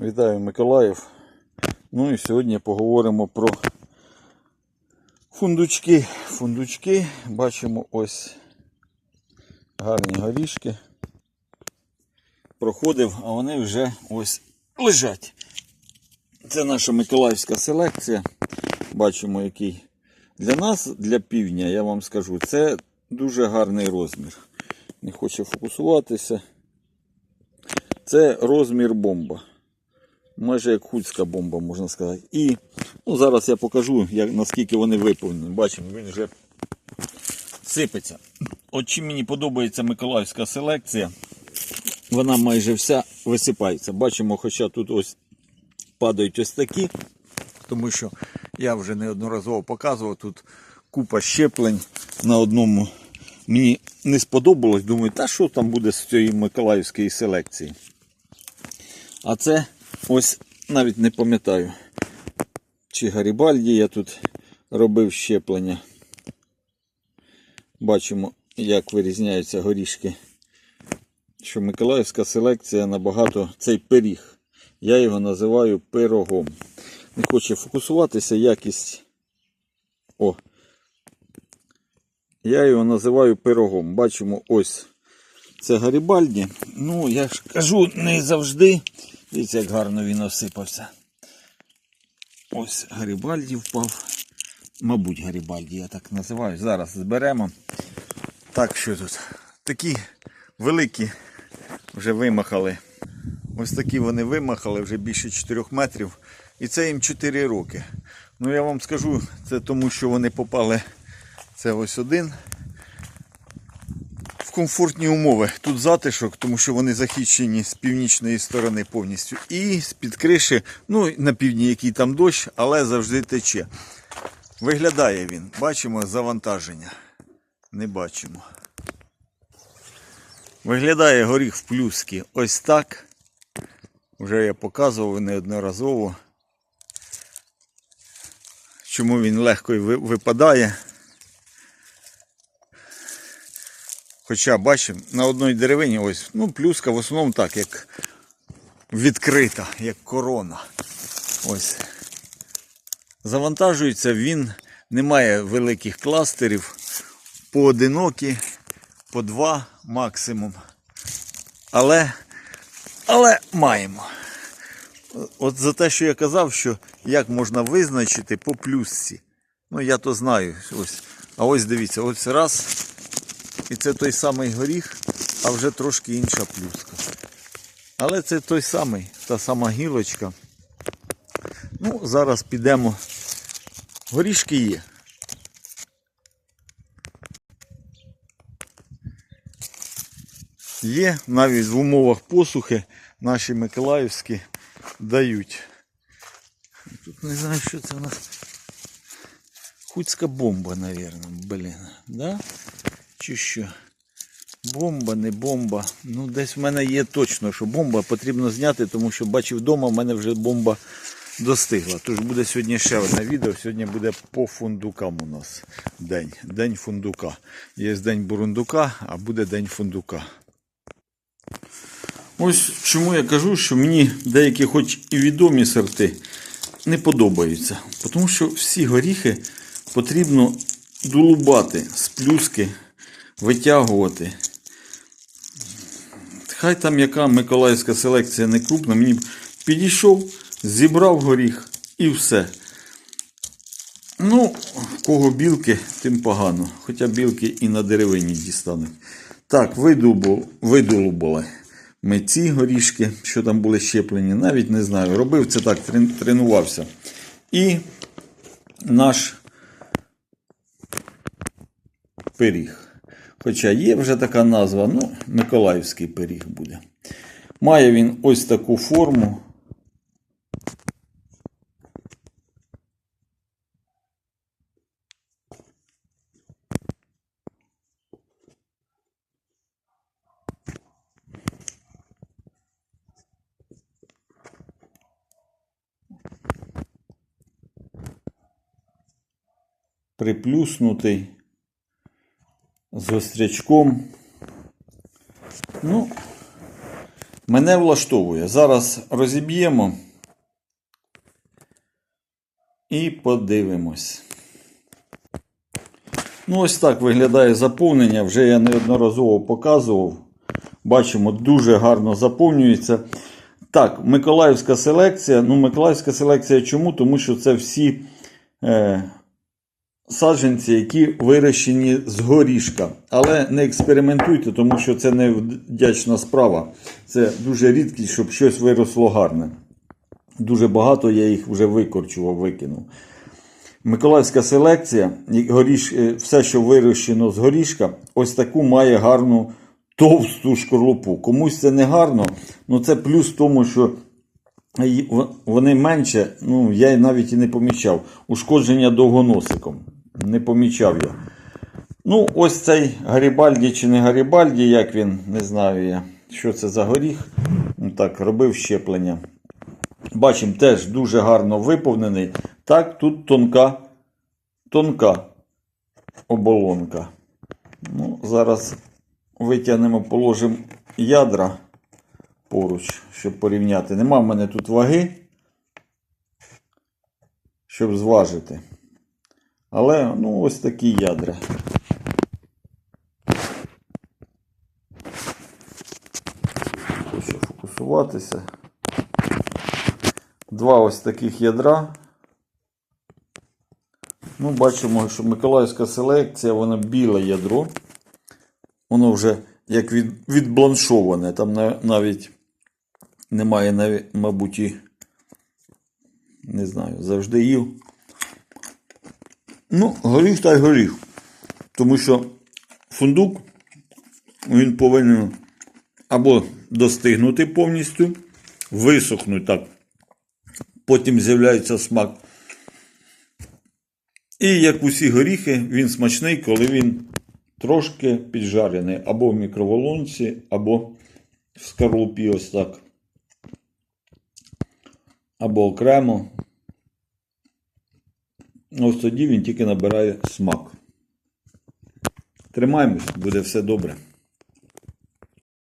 Вітаю Миколаїв. Ну і сьогодні поговоримо про фундучки. Фундучки, бачимо ось гарні горішки. Проходив, а вони вже ось лежать. Це наша миколаївська селекція. Бачимо, який для нас, для півдня, я вам скажу, це дуже гарний розмір. Не хоче фокусуватися. Це розмір бомба. Майже як хуцька бомба, можна сказати. І ну, зараз я покажу, як, наскільки вони виповнені. Бачимо, він вже сипеться. От чим мені подобається миколаївська селекція, вона майже вся висипається. Бачимо, хоча тут ось падають ось такі, тому що я вже неодноразово показував, тут купа щеплень на одному. Мені не сподобалось, думаю, та що там буде з цієї миколаївської селекції. А це ось навіть не пам'ятаю, чи Гарібальді я тут робив щеплення. Бачимо, як вирізняються горішки. Що Миколаївська селекція набагато цей пиріг. Я його називаю пирогом. Не хоче фокусуватися, якість. О. Я його називаю пирогом. Бачимо ось це Гарібальді. Ну, я ж кажу, не завжди. Дивіться, як гарно він осипався. Ось Гарібальді впав. Мабуть, Гарібальді, я так називаю. Зараз зберемо. Так, що тут? Такі великі вже вимахали. Ось такі вони вимахали вже більше 4 метрів. І це їм 4 роки. Ну я вам скажу, це тому що вони попали. Це ось один. Комфортні умови. Тут затишок, тому що вони захищені з північної сторони повністю. І з-під криші, ну на півдні який там дощ, але завжди тече. Виглядає він. Бачимо завантаження. Не бачимо. Виглядає горіх в плюски ось так. Вже я показував неодноразово. Чому він легко випадає. Хоча бачимо, на одній деревині ось, ну, плюска в основному так, як відкрита, як корона. Ось. Завантажується він, не має великих кластерів, поодинокі, по два максимум. Але, але маємо. От за те, що я казав, що як можна визначити по плюсці. Ну, я то знаю. Ось. А ось дивіться, ось раз. І це той самий горіх, а вже трошки інша плюска. Але це той самий, та сама гілочка. Ну, зараз підемо. Горішки є. Є, навіть в умовах посухи наші миколаївські дають. Тут не знаю, що це у нас. Хуцька бомба, напевно, блін. Да? Чи що? Бомба, не бомба. Ну, десь в мене є точно, що бомба потрібно зняти, тому що бачив вдома, в мене вже бомба достигла. Тож буде сьогодні ще одне відео. Сьогодні буде по фундукам у нас день. День фундука. Є день бурундука, а буде день фундука. Ось чому я кажу, що мені деякі, хоч і відомі сорти, не подобаються. Тому що всі горіхи потрібно дулубати з плюски, витягувати. Хай там яка миколаївська селекція не крупна, мені підійшов, зібрав горіх і все. Ну, в кого білки, тим погано. Хоча білки і на деревині дістануть. Так, видубу, видолубали ми ці горішки, що там були щеплені, навіть не знаю. Робив це так, тренувався. І наш пиріг. Хоча є вже така назва, ну, Миколаївський пиріг буде. Має він ось таку форму. Приплюснутий з острячком. Ну, Мене влаштовує. Зараз розіб'ємо і подивимось. Ну, ось так виглядає заповнення. Вже я неодноразово показував. Бачимо, дуже гарно заповнюється. Так, Миколаївська селекція. Ну, Миколаївська селекція чому? Тому що це всі е, саджанці, які вирощені з горішка. Але не експериментуйте, тому що це не вдячна справа. Це дуже рідкість, щоб щось виросло гарне. Дуже багато я їх вже викорчував, викинув. Миколаївська селекція, горіш, е, все, що вирощено з горішка, ось таку має гарну товсту шкорлупу. Комусь це не гарно, але це плюс в тому, що вони менше, ну я навіть і не помічав. Ушкодження довгоносиком. Не помічав я. Ну, ось цей Гарібальді чи не Гарібальді, як він, не знаю я, що це за горіх. Ну, Так, робив щеплення. Бачимо, теж дуже гарно виповнений. Так, тут тонка, тонка оболонка. Ну, зараз витягнемо, положимо ядра поруч, щоб порівняти. Нема в мене тут ваги, щоб зважити. Але ну, ось такі ядра. Хочу фокусуватися. Два ось таких ядра. Ну, бачимо, що Миколаївська селекція, вона біле ядро. Воно вже як від, відбланшоване. Там навіть немає, мабуть, і не знаю, завжди їв. Ну, горіх та й горіх. Тому що фундук він повинен або достигнути повністю, висохнути так. Потім з'являється смак. І як усі горіхи, він смачний, коли він трошки піджарений або в мікроволонці, або в скорлупі ось так. Або окремо. Ось тоді він тільки набирає смак. Тримаємось, буде все добре.